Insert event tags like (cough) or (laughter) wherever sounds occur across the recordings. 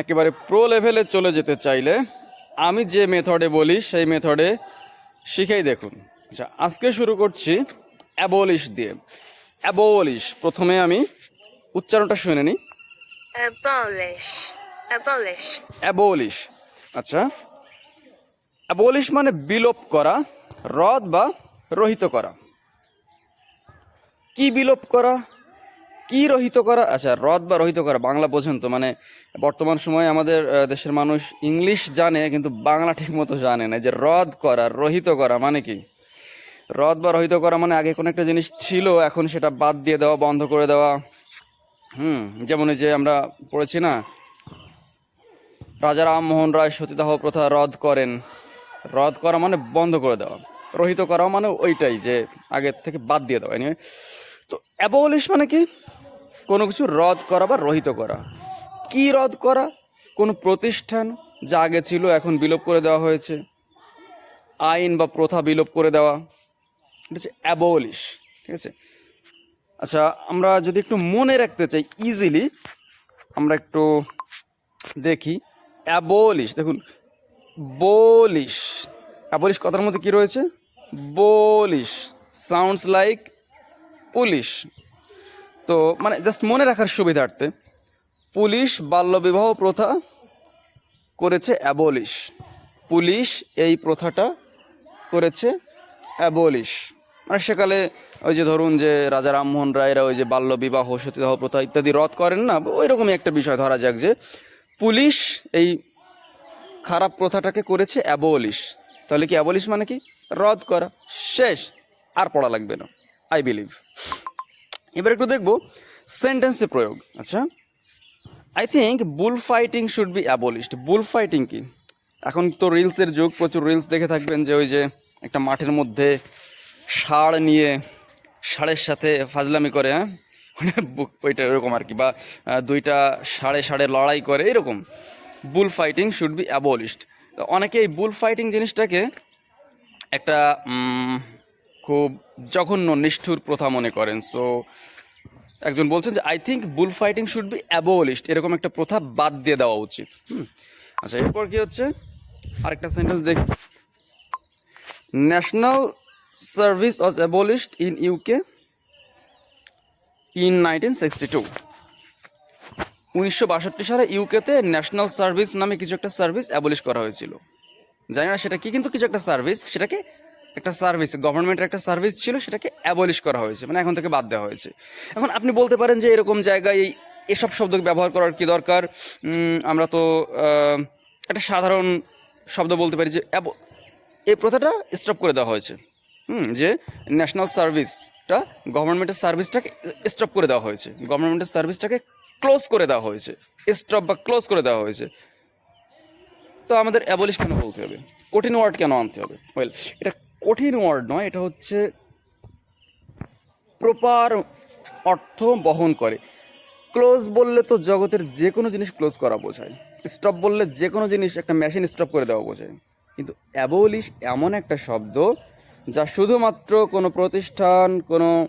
একেবারে প্রো লেভেলে চলে যেতে চাইলে আমি যে মেথডে বলি সেই মেথডে শিখেই দেখুন। আচ্ছা আজকে শুরু করছি অ্যাবলিশ দিয়ে। অ্যাবলিশ প্রথমে আমি উচ্চারণটা শুনে নিই। অ্যাবলিশ আচ্ছা। অ্যাবলিশ মানে বিলোপ করা রদ বা রহিত করা। কি বিলোপ করা? কি রহিত করা আচ্ছা রদ বা রহিত করা, বাংলা বোঝেন তো মানে বর্তমান সময়ে আমাদের দেশের মানুষ ইংলিশ জানে, কিন্তু বাংলা ঠিক মতো জানে না যে রদ করা, রহিত করা মানে কি? রদ বা রহিত করা মানে আগে কোনো একটা জিনিস ছিল, এখন সেটা বাদ দিয়ে দেওয়া, বন্ধ করে দেওয়া, হুম, যেমন যে আমরা পড়েছি না, রাজা রামমোহন রায় সতীদাহ প্রথা রদ করেন, রদ করা মানে বন্ধ করে দেওয়া, রহিত করা মানে ওইটাই যে আগের থেকে বাদ দিয়ে দেওয়া তো অ্যাবলিশ মানে কি? কোনো কিছু রদ করা বা রহিত করা। কি রদ করা? কোনো প্রতিষ্ঠান যা আগে ছিল এখন বিলোপ করে দেওয়া হয়েছে। আইন বা প্রথা বিলোপ করে দেওয়া। এটা হচ্ছে অ্যাবলিশ ঠিক আছে? আচ্ছা আমরা যদি একটু মনে রাখতে চাই ইজিলি আমরা একটু দেখি। অ্যাবলিশ দেখুন, বলিশ। অ্যাবলিশ কথার মধ্যে কি রয়েছে? বলিশ সাউন্ডস লাইক পুলিশ তো মানে জাস্ট মনে রাখার সুবিধার্থে পুলিশ বাল্যবিবাহ প্রথা করেছে অ্যাবলিশ পুলিশ এই প্রথাটা করেছে অ্যাবলিশ মানে সেকালে ওই যে ধরুন যে রাজা রামমোহন রায়রা ওই যে বাল্যবিবাহ, সতীদাহ প্রথা ইত্যাদি রদ করেন না ওই রকমই একটা বিষয় ধরা যাক যে পুলিশ এই খারাপ প্রথাটাকে করেছে অ্যাবলিশ তাহলে কি অ্যাবলিশ মানে কি? রদ করা। শেষ। আর পড়া লাগবে না। আই বিলিভ এবার একটু দেখব সেন্টেন্সে প্রয়োগ। আচ্ছা I think bull fighting should be abolished bull fighting কি? এখন তো রিলসের যুগ, প্রচুর রিলস দেখে থাকবেন যে ওই যে একটা মাঠের মধ্যে ষাড় নিয়ে ষাঁড়ের সাথে ফাজলামি করে হ্যাঁ? মানে ওইটা এরকম আর কি, বা দুইটা সাড়ে সাড়ে লড়াই করে, এরকম। Bull fighting should be abolished অনেকে এই বুল ফাইটিং জিনিসটাকে একটা খুব জঘন্য, নিষ্ঠুর প্রথা মনে করেন। সো একজন বলছেন যে I think bull fighting should be abolished এরকম একটা প্রথা বাদ দিয়ে দেওয়া উচিত। হুম। আচ্ছা এরপর কি হচ্ছে? আরেকটা সেন্টেন্স দেখ। National service was abolished in UK in nineteen sixty two উনিশশো বাষট্টি সালে ইউকেতে ন্যাশনাল সার্ভিস নামে কিছু একটা সার্ভিস অ্যাবলিশ করা হয়েছিল। জানি না সেটা কি, কিন্তু কিছু একটা সার্ভিস সেটাকে একটা সার্ভিস গভর্নমেন্টের একটা সার্ভিস ছিল, সেটাকে অ্যাবলিশ করা হয়েছে মানে এখন থেকে বাদ দেওয়া হয়েছে। এখন আপনি বলতে পারেন যে এরকম জায়গায় এই, এসব শব্দ ব্যবহার করার কি দরকার? আমরা তো একটা সাধারণ শব্দ বলতে পারি যে এই প্রথাটা স্টপ করে দেওয়া হয়েছে। হুম, যে ন্যাশনাল সার্ভিসটা গভর্নমেন্টের সার্ভিসটাকে স্টপ করে দেওয়া হয়েছে। গভর্নমেন্টের সার্ভিসটাকে ক্লোজ করে দেওয়া হয়েছে। স্টপ বা ক্লোজ করে দেওয়া হয়েছে। তো আমাদের অ্যাবলিশ কেন বলতে হবে? কঠিন ওয়ার্ড কেন আনতে হবে? ওয়েল এটা কঠিন ওয়ার্ড নয়, এটা হচ্ছে প্রপার অর্থ বহন করে। ক্লোজ বললে তো জগতের যে কোনো জিনিস ক্লোজ করা বোঝায়। স্টপ বললে যে কোনো জিনিস একটা মেশিন স্টপ করে দেওয়া বোঝায়। কিন্তু অ্যাবলিশ এমন একটা শব্দ যা শুধুমাত্র কোনো প্রতিষ্ঠান, কোনো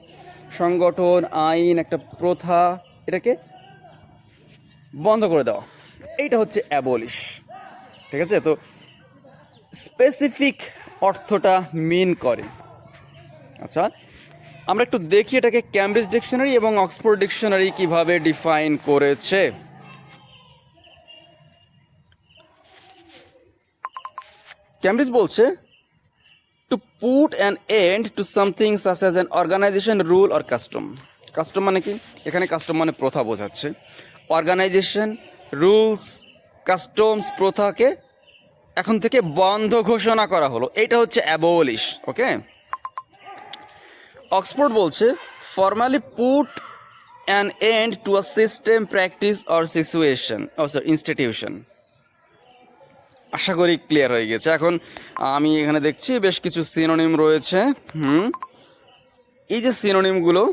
সংগঠন, আইন, একটা প্রথা এটাকে বন্ধ করে দেওয়া। এইটা হচ্ছে অ্যাবলিশ। ঠিক আছে? তো স্পেসিফিক অর্থটা মিন করে। আচ্ছা আমরা একটু দেখি এটাকে ক্যামব্রিজ ডিকশনারি এবং অক্সফোর্ড ডিকশনারি কীভাবে ডিফাইন করেছে। ক্যামব্রিজ বলছে to put an end to something such as an organisation rule or custom custom মানে কি? এখানে কাস্টম মানে প্রথা বোঝাচ্ছে। অর্গানাইজেশন রুলস কাস্টমস প্রথাকে এখন থেকে বন্ধ ঘোষণা করা হলো। এটা হচ্ছে অ্যাবলিশ ওকে অক্সফোর্ড বলছে formally put an end to a system practice or situation O institution আশা করি ক্লিয়ার হয়ে গেছে। এখন আমি এখানে দেখছি বেশ কিছু সিনোনিম রয়েছে। হুম। এই যে সিনোনিমগুলো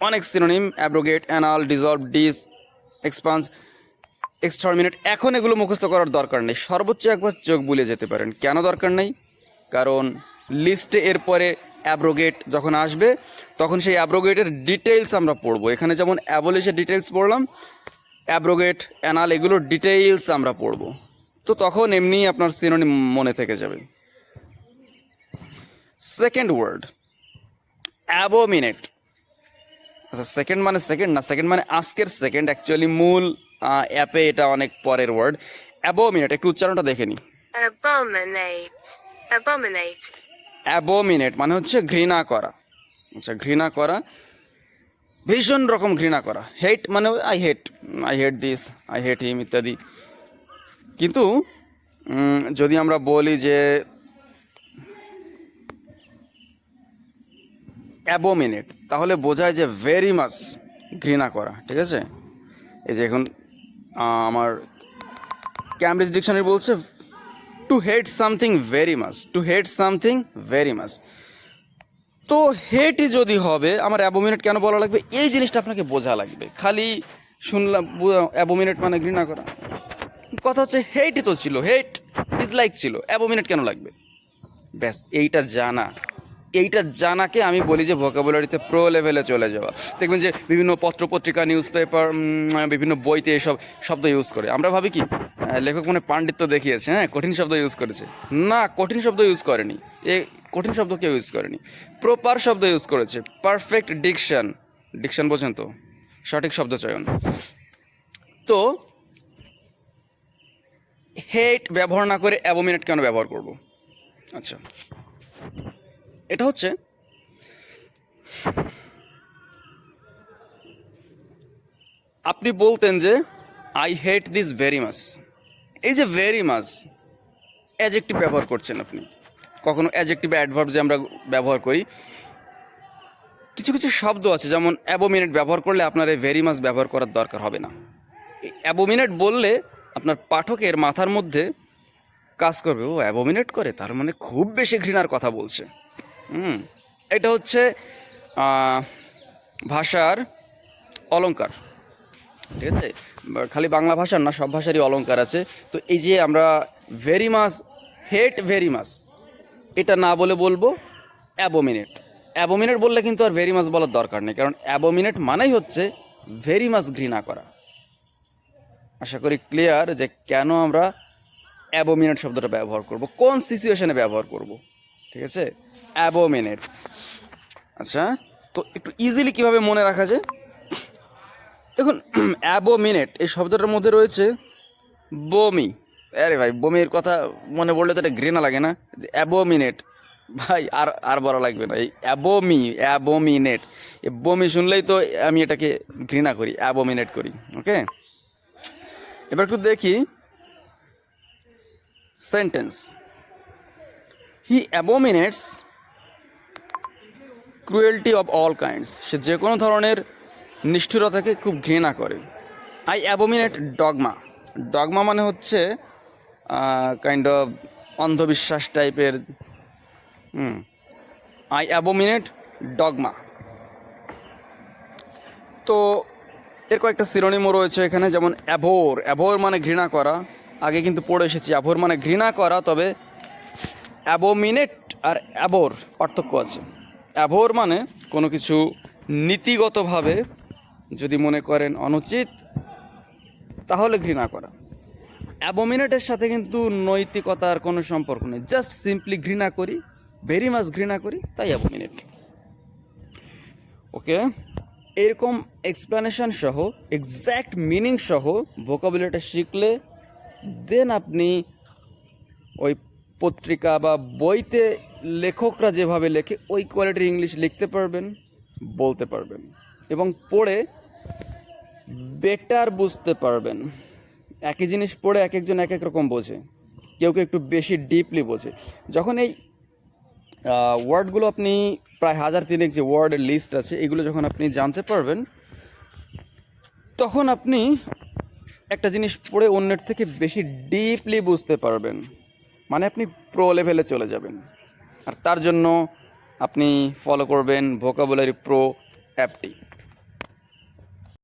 অনেক synonym abrogate annul dissolve dis expunge exterminate এখন এগুলো মুখস্থ করার দরকার নেই। সর্বোচ্চ একবার চোখ বুলিয়ে যেতে পারেন। কেন দরকার নেই? কারণ লিস্টে এরপরে অ্যাব্রোগেট যখন আসবে, তখন সেই অ্যাব্রোগেটের ডিটেলস আমরা পড়ব। এখানে যেমন অ্যাবলিশের ডিটেলস পড়লাম অ্যাব্রোগেট অ্যানাল এগুলোর ডিটেইলস আমরা পড়ব। তো তখন এমনি আপনার সিনোনিম মনে থেকে যাবে। সেকেন্ড ওয়ার্ড অ্যাবোমিনেট আচ্ছা সেকেন্ড মানে সেকেন্ড না? সেকেন্ড মানে আজকের সেকেন্ড অ্যাকচুয়ালি মূল অ্যাপে এটা অনেক পরের ওয়ার্ড অ্যাবোমিনেট একটু উচ্চারণটা দেখে. Abominate. অ্যাবোমিনেট মানে হচ্ছে ঘৃণা করা। আচ্ছা ঘৃণা করা। ভীষণ রকম ঘৃণা করা। হেট মানে I hate I hate this I hate him ইত্যাদি। কিন্তু যদি আমরা বলি যে অ্যাবোমিনেট তাহলে বোঝায় যে ভেরি মাস ঘৃণা করা ঠিক আছে? এই যে এখন আমার ক্যামব্রিজ ডিকশনারি বলছে to hate something very much to hate something very much তো হেটই যদি হবে, আমার অ্যাবোমিনেট কেন বলা লাগবে? এই জিনিসটা আপনাকে বোঝা লাগবে। খালি শুনলাম অ্যাবোমিনেট মানে ঘৃণা করা। কথা হচ্ছে হেটই তো ছিল হেট ডিসলাইক ছিল অ্যাবোমিনেট কেন লাগবে? ব্যাস, এইটা জানা। এইটা জানাকে আমি বলি যে ভোকাবুলারিতে প্রো লেভেলে চলে যাওয়া। দেখবেন যে বিভিন্ন পত্রপত্রিকা নিউজ পেপার বিভিন্ন বইতে এসব শব্দ ইউজ করে। আমরা ভাবি কি লেখক মানে পাণ্ডিত্য দেখিয়েছে হ্যাঁ কঠিন শব্দ ইউজ করেছে। না, কঠিন শব্দ ইউজ করেনি। এ, কঠিন শব্দ কেউ ইউজ করেনি। প্রপার শব্দ ইউজ করেছে। পারফেক্ট ডিকশন ডিকশন বোঝেন তো? সঠিক শব্দ চয়ন। তো হেট ব্যবহার না করে অ্যাবোমিনেট কেন ব্যবহার করব? আচ্ছা। এটা হচ্ছে আপনি বলতেন যে I hate this very much এই যে ভেরি মাস অ্যাজেক্টিভ ব্যবহার করছেন আপনি। কখনো অ্যাজেক্টিভ অ্যাডভার্ব যে আমরা ব্যবহার করি, কিছু কিছু শব্দ আছে, যেমন অ্যাবোমিনেট ব্যবহার করলে আপনার এই ভেরি মাস ব্যবহার করার দরকার হবে না। অ্যাবোমিনেট বললে আপনার পাঠকের মাথার মধ্যে কাজ করবে, ও অ্যাবোমিনেট করে, তার মানে খুব বেশি ঘৃণার কথা বলছে। হুম, এটা হচ্ছে ভাষার অলঙ্কার ঠিক আছে? খালি বাংলা ভাষার না, সব ভাষারই অলংকার আছে। তো এই যে আমরা ভেরি মাস হেট ভেরি মাস এটা না বলে বলব অ্যাবোমিনেট অ্যাবোমিনেট বললে কিন্তু আর ভেরি মাস বলার দরকার নেই, কারণ অ্যাবোমিনেট মানেই হচ্ছে ভেরি মাস ঘৃণা করা। আশা করি ক্লিয়ার যে কেন আমরা অ্যাবোমিনেট শব্দটা ব্যবহার করব, কোন সিচুয়েশনে ব্যবহার করব, ঠিক আছে? অ্যাবোমিনেট আচ্ছা তো একটু ইজিলি কীভাবে মনে রাখা যায়? দেখুন, (clears throat) অ্যাবোমিনেট, এই শব্দটার মধ্যে রয়েছে বমি। আরে ভাই, বমির কথা মনে পড়লে তো এটা ঘৃণা লাগে না। অ্যাবোমিনেট, ভাই, আর আর বলা লাগবে না। এই অ্যাবোমি, অ্যাবোমিনেট এ বমি শুনলেই তো আমি এটাকে ঘৃণা করি, অ্যাবোমিনেট করি, ওকে? এবার একটু দেখি sentence. He abominates cruelty of all kinds সে যে কোনো ধরনের নিষ্ঠুরতাকে খুব ঘৃণা করে। আই অ্যাবোমিনেট ডগমা ডগমা মানে হচ্ছে কাইন্ড অফ অন্ধবিশ্বাস টাইপের আই অ্যাবোমিনেট ডগমা তো এর কয়েকটা সিরোনিমও রয়েছে এখানে, যেমন অ্যাভোর অ্যাভোর মানে ঘৃণা করা। আগে কিন্তু পড়ে এসেছি। অ্যাভোর মানে ঘৃণা করা, তবে অ্যাবোমিনেট আর অ্যাবোর পার্থক্য আছে। অ্যাভোর মানে কোনো কিছু নীতিগতভাবে যদি মনে করেন অনুচিত, তাহলে ঘৃণা করা। অ্যাবোমিনেটের সাথে কিন্তু নৈতিকতার কোনো সম্পর্ক নেই। জাস্ট সিম্পলি ঘৃণা করি, ভেরি মাছ ঘৃণা করি, তাই অ্যাবোমিনেট। ওকে? এরকম এক্সপ্লানেশন সহ এক্স্যাক্ট মিনিং সহ ভোকাবুলারিটা শিখলে দেন আপনি ওই পত্রিকা বা বইতে লেখকরা যেভাবে লেখে, ওই কোয়ালিটির ইংলিশ লিখতে পারবেন, বলতে পারবেন এবং পড়ে বেটার বুঝতে পারবেন। একই জিনিস পড়ে এক একজন এক এক রকম বোঝে, কেউ কেউ একটু বেশি ডিপলি বোঝে। যখন এই ওয়ার্ডগুলো আপনি প্রায় হাজার তিনেক যে ওয়ার্ডের লিস্ট আছে, এগুলো যখন আপনি জানতে পারবেন, তখন আপনি একটা জিনিস পড়ে অন্যের থেকে বেশি ডিপলি বুঝতে পারবেন। মানে আপনি প্রো লেভেলে চলে যাবেন। আর তার জন্য আপনি ফলো করবেন ভোকাবুলারি প্রো অ্যাপটি।